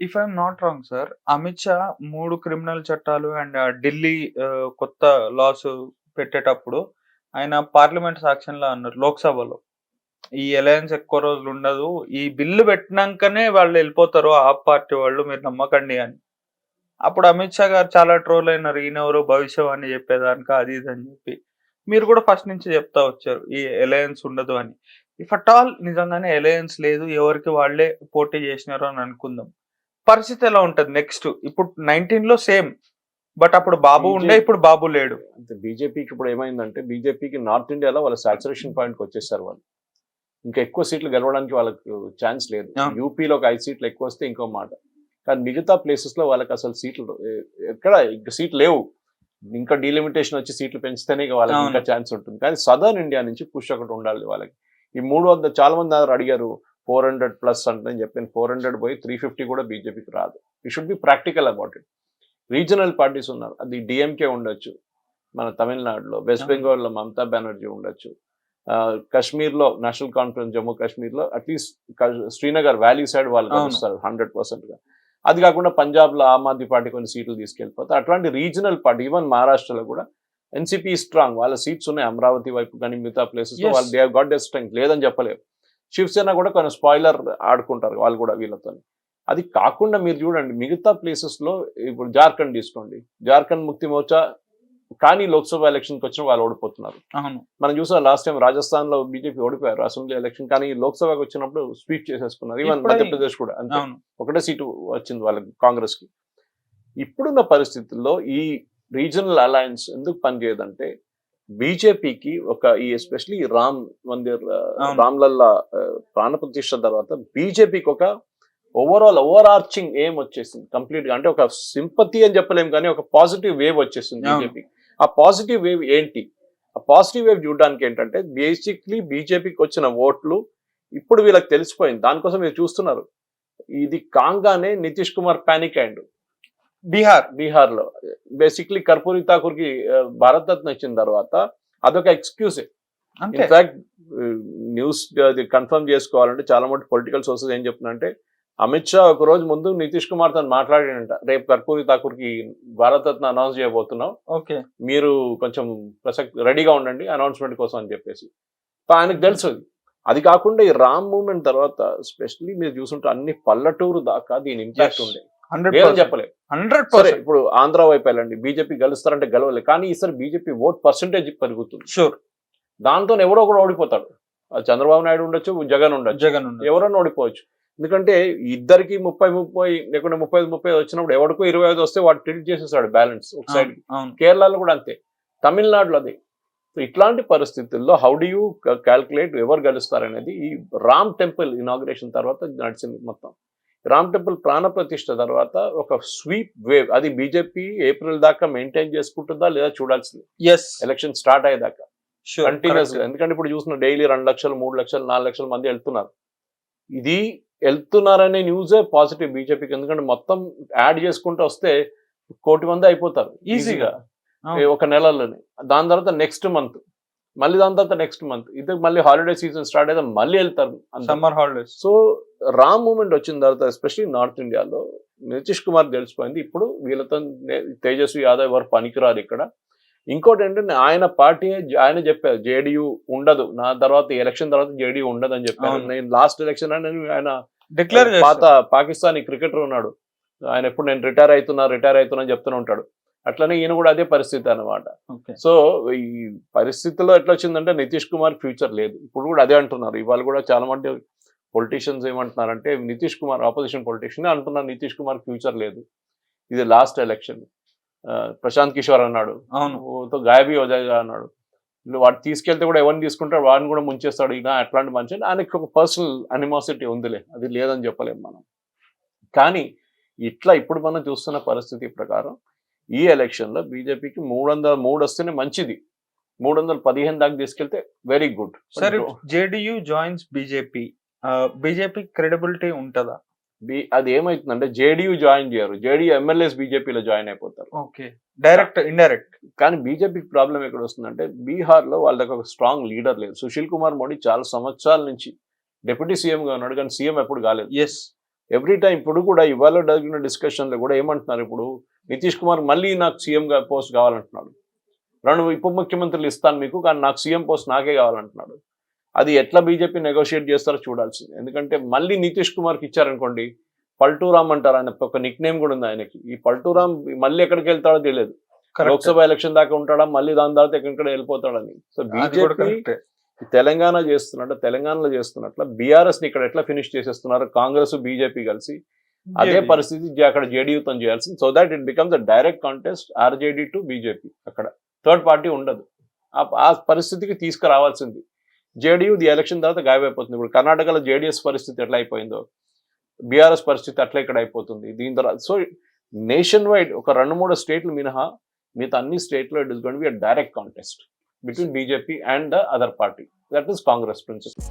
If I'm not wrong sir Amit Shah మూడు criminal చట్టాలు and Delhi uh, uh, కొత్త laws పెట్టేటప్పుడు ఆయన పార్లమెంట్ సాక్షన్లో అన్నారు లోక్సభలో. ఈ అలయన్స్ ఎక్కువ రోజులు ఉండదు. ఈ బిల్లు పెట్టినాకనే వాళ్ళు వెళ్ళిపోతారు. ఆ పార్టీ వాళ్ళు మీరు నమ్మకండి అని. అప్పుడు అమిత్ షా గారు చాలా ట్రోల్ అయినారు. ఈయనెవరు భవిష్యవాణి చెప్పేదానిక? అది ఇది అని చెప్పి. మీరు కూడా ఫస్ట్ నుంచి చెప్తా వచ్చారు. ఈ అలయన్స్ ఉండదు అని. ఇఫ్ అట్ ఆల్ నిజంగానే అలయన్స్ లేదు. ఎవరికి వాళ్ళే పోటీ చేసినారు అని అనుకుందాం. పరిస్థితి ఎలా ఉంటది నెక్స్ట్ ఇప్పుడు నైన్టీన్లో సేమ్ బట్ అప్పుడు బాబు ఉండే ఇప్పుడు బాబు లేడు. అంటే బీజేపీకి ఇప్పుడు ఏమైందంటే బీజేపీకి నార్త్ ఇండియాలో వాళ్ళ సాచురేషన్ పాయింట్కి వచ్చేసారు వాళ్ళు. ఇంకా ఎక్కువ సీట్లు గెలవడానికి వాళ్ళకి ఛాన్స్ లేదు. యూపీలో ఒక ఐదు సీట్లు ఎక్కువ వస్తే ఇంకో మాట. కానీ మిగతా ప్లేసెస్లో వాళ్ళకి అసలు సీట్లు ఎక్కడ ఇంకా సీట్లు లేవు. ఇంకా డీలిమిటేషన్ వచ్చి సీట్లు పెంచితేనే వాళ్ళకి. ఇంకా ఛాన్స్ ఉంటుంది. కానీ సదర్న్ ఇండియా నుంచి పుష్ ఒకటి ఉండాలి వాళ్ళకి. ఈ మూడు వందల చాలా మంది అందరూ అడిగారు ఫోర్ హండ్రెడ్ ప్లస్ అంటే నేను చెప్పాను ఫోర్ హండ్రెడ్ పోయి త్రీ ఫిఫ్టీ కూడా బీజేపీకి రాదు. ఈ should be practical about it regional parties ఉన్నారు. అది డిఎంకే ఉండొచ్చు. మన తమిళనాడులో వెస్ట్. బెంగాల్లో మమతా బెనర్జీ ఉండొచ్చు. కాశ్మీర్లో నేషనల్ కాన్ఫరెన్స్ జమ్మూ కాశ్మీర్లో అట్లీస్ట్ శ్రీనగర్ వ్యాలీ సైడ్ వాళ్ళు. కలుస్తారు హండ్రెడ్ పర్సెంట్గా అది కాకుండా పంజాబ్లో ఆమ్ ఆద్మీ పార్టీ కొన్ని సీట్లు తీసుకెళ్ళిపోతారు అట్లాంటి రీజనల్ పార్టీ ఈవెన్ మహారాష్ట్రలో కూడా ఎన్సీపీ స్ట్రాంగ్ వాళ్ళ సీట్స్ ఉన్నాయి అమరావతి వైపు కానీ మిగతా ప్లేసెస్. వాళ్ళు దే గాట్ డే స్ట్రెంగ్ లేదని చెప్పలేరు. శివసేన కూడా కొన్ని స్పాయిలర్ ఆడుకుంటారు వాళ్ళు కూడా వీళ్ళతో. అది కాకుండా మీరు చూడండి మిగతా places లో ఇప్పుడు జార్ఖండ్ తీసుకోండి. జార్ఖండ్ ముక్తి మోర్చా కానీ లోక్సభ ఎలక్షన్కి వచ్చిన వాళ్ళు ఓడిపోతున్నారు. మనం చూసాం లాస్ట్ టైం రాజస్థాన్లో బీజేపీ ఓడిపోయారు అసెంబ్లీ ఎలక్షన్ కానీ లోక్సభకు వచ్చినప్పుడు స్వీప్ చేసేసుకున్నారు. ఈవెన్ మధ్యప్రదేశ్ కూడా అంతే. ఒకటే సీటు వచ్చింది వాళ్ళకి కాంగ్రెస్కి ఇప్పుడున్న పరిస్థితుల్లో ఈ రీజనల్ అలయన్స్ ఎందుకు పనిచేయదంటే బీజేపీకి ఒక ఈ ఎస్పెషలీ రామ్ మందిర్. రామ్లల్లా ఆ, ప్రాణ ప్రతిష్ట తర్వాత బీజేపీకి ఒక ఓవరాల్ ఓవర్ ఆర్చింగ్ ఏం వచ్చేసింది కంప్లీట్గా అంటే ఒక సింపతి అని చెప్పలేం కానీ ఒక పాజిటివ్ వేవ్ వచ్చేసింది. బీజేపీ ఆ పాజిటివ్ వేవ్ ఏంటి? ఆ పాజిటివ్ వేవ్ చూడడానికి ఏంటంటే బేసిక్లీ బీజేపీకి వచ్చిన ఓట్లు ఇప్పుడు వీళ్ళకి తెలిసిపోయింది. దానికోసం మీరు చూస్తున్నారు. ఇది కాంగానే నితీష్ కుమార్ పానిక్ అయ్యిండు బీహార్ బీహార్లో బేసిక్లీ కర్పూరి ఠాకూర్కి భారత్ రత్న ఇచ్చిన తర్వాత అదొక ఎక్స్క్యూజే ఇన్ఫాక్ట్ న్యూస్ అది కన్ఫర్మ్ చేసుకోవాలంటే చాలా మంది పొలిటికల్ సోర్సెస్ ఏం చెప్తున్నారంటే అమిత్ షా ఒక రోజు ముందు నితీష్ కుమార్తో మాట్లాడాడంట. రేపు కర్పూరి ఠాకూర్కి భారత్ రత్న అనౌన్స్ చేయబోతున్నాం. ఓకే. మీరు కొంచెం ప్రసక్తి రెడీగా ఉండండి అనౌన్స్మెంట్ కోసం అని చెప్పేసి. ఆయనకు తెలుసు అది. కాకుండా ఈ రామ్ మూవ్మెంట్ తర్వాత స్పెషల్లీ మీరు చూసుంటే అన్ని పల్లెటూరు దాకా దీని ఇంపాక్ట్. ఉండే. హండ్రెడ్ చెప్పలేదు. Hundred percent. ఇప్పుడు ఆంధ్ర వైపు వెళ్ళండి బీజేపీ గెలుస్తారంటే గెలవలేదు కానీ ఈసారి బీజేపీ ఓట్ పర్సెంటేజ్ పెరుగుతుంది. షూర్ దాంతో ఎవడో ఒకడు ఓడిపోతాడు. చంద్రబాబు నాయుడు ఉండొచ్చు జగన్ ఉండొచ్చు. జగన్ ఉండదు ఎవరన్నా ఓడిపోవచ్చు. ఎందుకంటే ఇద్దరికి ముప్పై ముప్పై లేకుంటే ముప్పై ఐదు ముప్పై ఐదు వచ్చినప్పుడు ఎవరికో ఇరవై ఐదు వస్తే వాడు టిల్ట్ చేసేసాడు బ్యాలెన్స్ ఒక సైడ్ కేరళలో కూడా అంతే. తమిళనాడులో అదే. సో ఇట్లాంటి పరిస్థితుల్లో హౌ డు యూ క్యాల్కులేట్ ఎవరు గెలుస్తారనేది ఈ రామ్ టెంపుల్ ఇనాగ్రేషన్ తర్వాత నడిచింది మొత్తం. రామ్ టెంపుల్ ప్రాణ ప్రతిష్ఠ తర్వాత ఒక స్వీప్ వేవ్ అది బీజేపీ ఏప్రిల్ దాకా మెయింటైన్ చేసుకుంటుందా లేదా చూడాల్సింది. ఎస్ ఎలక్షన్ స్టార్ట్ అయ్యేదాకా. కంటిన్యూస్గా ఎందుకంటే ఇప్పుడు చూసిన డైలీ రెండు లక్షలు మూడు లక్షలు నాలుగు లక్షల మంది వెళ్తున్నారు. ఇది వెళ్తున్నారనే న్యూసే పాజిటివ్ బీజేపీకి ఎందుకంటే మొత్తం యాడ్ చేసుకుంటూ వస్తే కోటి మంది అయిపోతారు. ఈజీగా ఒక నెలలోనే. దాని తర్వాత నెక్స్ట్ మంత్ మళ్ళీ దాని తర్వాత నెక్స్ట్ మంత్ ఇది మళ్ళీ హాలిడే సీజన్ స్టార్ట్ అయితే మళ్ళీ వెళ్తారు. Summer holidays so Ram moment వచ్చిన తర్వాత ఎస్పెషలీ నార్త్ ఇండియాలో నితీష్ కుమార్ తెలిసిపోయింది ఇప్పుడు వీళ్ళతో తేజస్వి యాదవ్ ఎవరు పనికిరారు ఇక్కడ. ఇంకోటి ఏంటంటే ఆయన పార్టీ ఆయన చెప్పారు జేడీయూ ఉండదు. నా తర్వాత ఎలక్షన్ తర్వాత జేడీయూ ఉండదు అని చెప్పారు. అవును. నేను లాస్ట్ ఎలక్షన్ అని ఆయన డిక్లేర్ పాత పాకిస్తానీ క్రికెటర్ ఉన్నాడు. ఆయన ఎప్పుడు నేను రిటైర్ అవుతున్నా రిటైర్ అవుతున్నా అని చెప్తూనే ఉంటాడు. అట్లనే ఈయన కూడా అదే పరిస్థితి అన్నమాట. ఓకే. సో ఈ పరిస్థితిలో ఎట్లా వచ్చిందంటే నితీష్ కుమార్ ఫ్యూచర్ లేదు. ఇప్పుడు కూడా అదే అంటున్నారు. ఇవాళ కూడా చాలా మంది పొలిటీషియన్స్ ఏమంటున్నారంటే నితీష్ కుమార్ ఆపోజిషన్ పొలిటీషియన్ అంటున్నారు నితీష్ కుమార్ ఫ్యూచర్ లేదు. ఇది లాస్ట్ ఎలక్షన్ ప్రశాంత్ కిషోర్ అన్నాడు. అవును. గాయబీ హోజాయిగా అన్నాడు. వాడు తీసుకెళ్తే కూడా ఎవరిని తీసుకుంటాడు? వాడిని కూడా ముంచేస్తాడు ఈయన అట్లాంటి మనిషి. ఆయనకి ఒక పర్సనల్ అనిమాసిటీ ఉందిలే. అది లేదని చెప్పలేము మనం. కానీ ఇట్లా ఇప్పుడు మనం చూస్తున్న పరిస్థితి ప్రకారం ఈ ఎలక్షన్లో బీజేపీకి మూడు వందల మూడు వస్తేనే మంచిది. మూడు వందల పదిహేను దాకా తీసుకెళ్తే వెరీ గుడ్ సరే JDU joins BJP. BJP credibility ఉంటుందా? అది ఏమైతుందంటే జేడీయూ జాయిన్ చేయరు. జేడీయూ ఎమ్మెల్యేస్ బీజేపీలో జాయిన్ అయిపోతారు. ఓకే. డైరెక్ట్ ఇండైరెక్ట్ కానీ బీజేపీకి ప్రాబ్లం ఎక్కడ వస్తుందంటే బీహార్లో వాళ్ళ దగ్గర ఒక స్ట్రాంగ్ లీడర్ లేదు. సుశీల్ కుమార్ మోడీ చాలా సంవత్సరాల నుంచి డిప్యూటీ సీఎంగా ఉన్నాడు కానీ సీఎం ఎప్పుడు కాలేదు. ఎస్ ఎవ్రీ టైం ఇప్పుడు కూడా ఇవాళ జరిగిన డిస్కషన్లో కూడా ఏమంటున్నారు ఇప్పుడు? నితీష్ కుమార్ మళ్ళీ నాకు సీఎం పోస్ట్ కావాలంటున్నాడు. రెండు ఉప ముఖ్యమంత్రులు ఇస్తాను మీకు కానీ నాకు సీఎం పోస్ట్ నాకే కావాలంటున్నాడు. అది ఎట్లా బీజేపీ నెగోషియేట్ చేస్తారో చూడాల్సింది. ఎందుకంటే మళ్ళీ నితీష్ కుమార్కి ఇచ్చారనుకోండి పల్టూరామ్ అంటారు ఆయన ఒక నిక్ నేమ్ కూడా ఉంది ఆయనకి. ఈ పల్టూరామ్ మళ్ళీ ఎక్కడికి వెళ్తాడో తెలియదు. లోక్సభ ఎలక్షన్ దాకా ఉంటాడా మళ్ళీ దాని తర్వాత ఎక్కడ వెళ్ళిపోతాడని. So BJP. తెలంగాణ చేస్తున్నట్టు తెలంగాణలో చేస్తున్నట్ల బీఆర్ఎస్ని ఇక్కడ ఎట్లా ఫినిష్ చేసేస్తున్నారు కాంగ్రెస్ బీజేపీ కలిసి అదే. పరిస్థితి అక్కడ జేడీయూతో చేయాల్సింది. So that it becomes the direct contest RJD to BJP అక్కడ థర్డ్ పార్టీ ఉండదు. ఆ- ఆ పరిస్థితికి తీసుకురావాల్సింది. జేడీయూది ఎలక్షన్ తర్వాత గాయమైపోతుంది. ఇప్పుడు కర్ణాటకలో జేడీఎస్ పరిస్థితి ఎట్లా అయిపోయిందో బీఆర్ఎస్ పరిస్థితి అట్లా ఇక్కడ అయిపోతుంది. దీని తర్వాత సో నేషన్ వైడ్ ఒక రెండు మూడు స్టేట్లు మినహా మిగతా అన్ని స్టేట్లో it is gonna be direct contest between BJP and the other party. That is Congress principle.